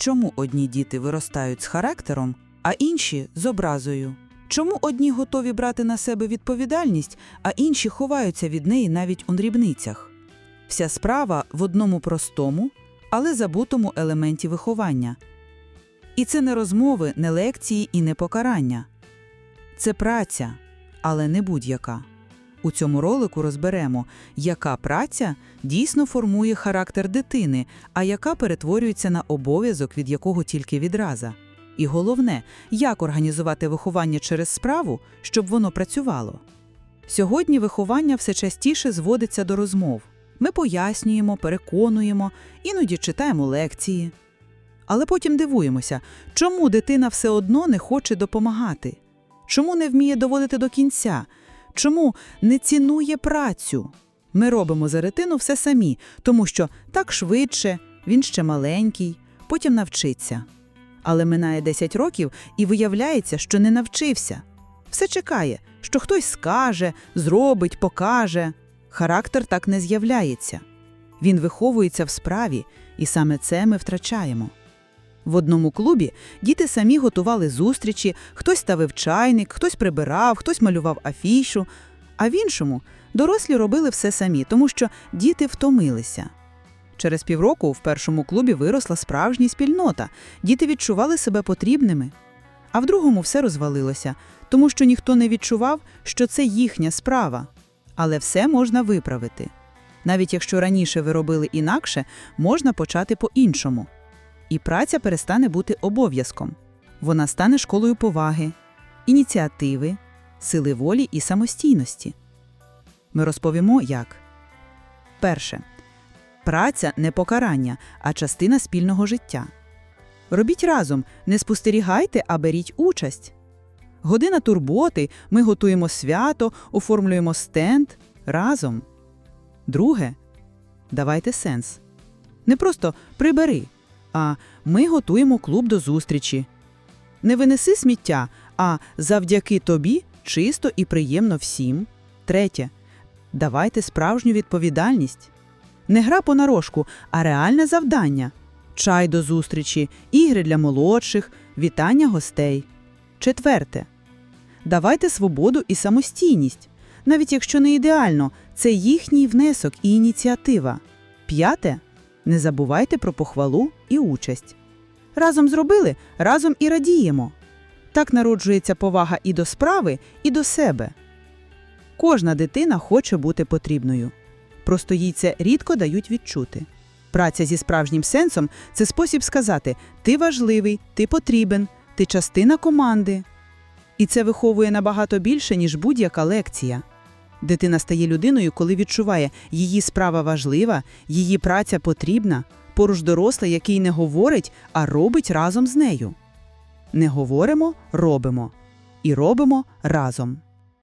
Чому одні діти виростають з характером, а інші з образою? Чому одні готові брати на себе відповідальність, а інші ховаються від неї навіть у дрібницях? Вся справа в одному простому, але забутому елементі виховання. І це не розмови, не лекції і не покарання. Це праця, але не будь-яка. У цьому ролику розберемо, яка праця дійсно формує характер дитини, а яка перетворюється на обов'язок, від якого тільки відраза. І головне, як організувати виховання через справу, щоб воно працювало. Сьогодні виховання все частіше зводиться до розмов. Ми пояснюємо, переконуємо, іноді читаємо лекції. Але потім дивуємося, чому дитина все одно не хоче допомагати, чому не вміє доводити до кінця, чому не цінує працю. Ми робимо за дитину все самі, тому що так швидше, він ще маленький, потім навчиться. Але минає 10 років і виявляється, що не навчився. Все чекає, що хтось скаже, зробить, покаже. Характер так не з'являється. Він виховується в справі, і саме це ми втрачаємо. В одному клубі діти самі готували зустрічі, хтось ставив чайник, хтось прибирав, хтось малював афішу, а в іншому дорослі робили все самі, тому що діти втомилися. Через півроку в першому клубі виросла справжня спільнота, діти відчували себе потрібними. А в другому все розвалилося, тому що ніхто не відчував, що це їхня справа. Але все можна виправити. Навіть якщо раніше ви робили інакше, можна почати по-іншому. І праця перестане бути обов'язком. Вона стане школою поваги, ініціативи, сили волі і самостійності. Ми розповімо, як. Перше. Праця не покарання, а частина спільного життя. Робіть разом, не спостерігайте, а беріть участь. Година турботи, ми готуємо свято, оформлюємо стенд разом. Друге. Давайте сенс. Не просто прибери, а ми готуємо клуб до зустрічі. Не винеси сміття, а завдяки тобі чисто і приємно всім. Третє. Давайте справжню відповідальність. Не гра понарошку, а реальне завдання. Чай до зустрічі, ігри для молодших, вітання гостей. Четверте. Давайте свободу і самостійність. Навіть якщо не ідеально, це їхній внесок і ініціатива. П'яте. Не забувайте про похвалу і участь. Разом зробили, разом і радіємо. Так народжується повага і до справи, і до себе. Кожна дитина хоче бути потрібною. Просто їй це рідко дають відчути. Праця зі справжнім сенсом це спосіб сказати: ти важливий, ти потрібен, ти частина команди. І це виховує набагато більше, ніж будь-яка лекція. Дитина стає людиною, коли відчуває, її справа важлива, її праця потрібна, поруч дорослий, який не говорить, а робить разом з нею. Не говоримо, робимо. І робимо разом.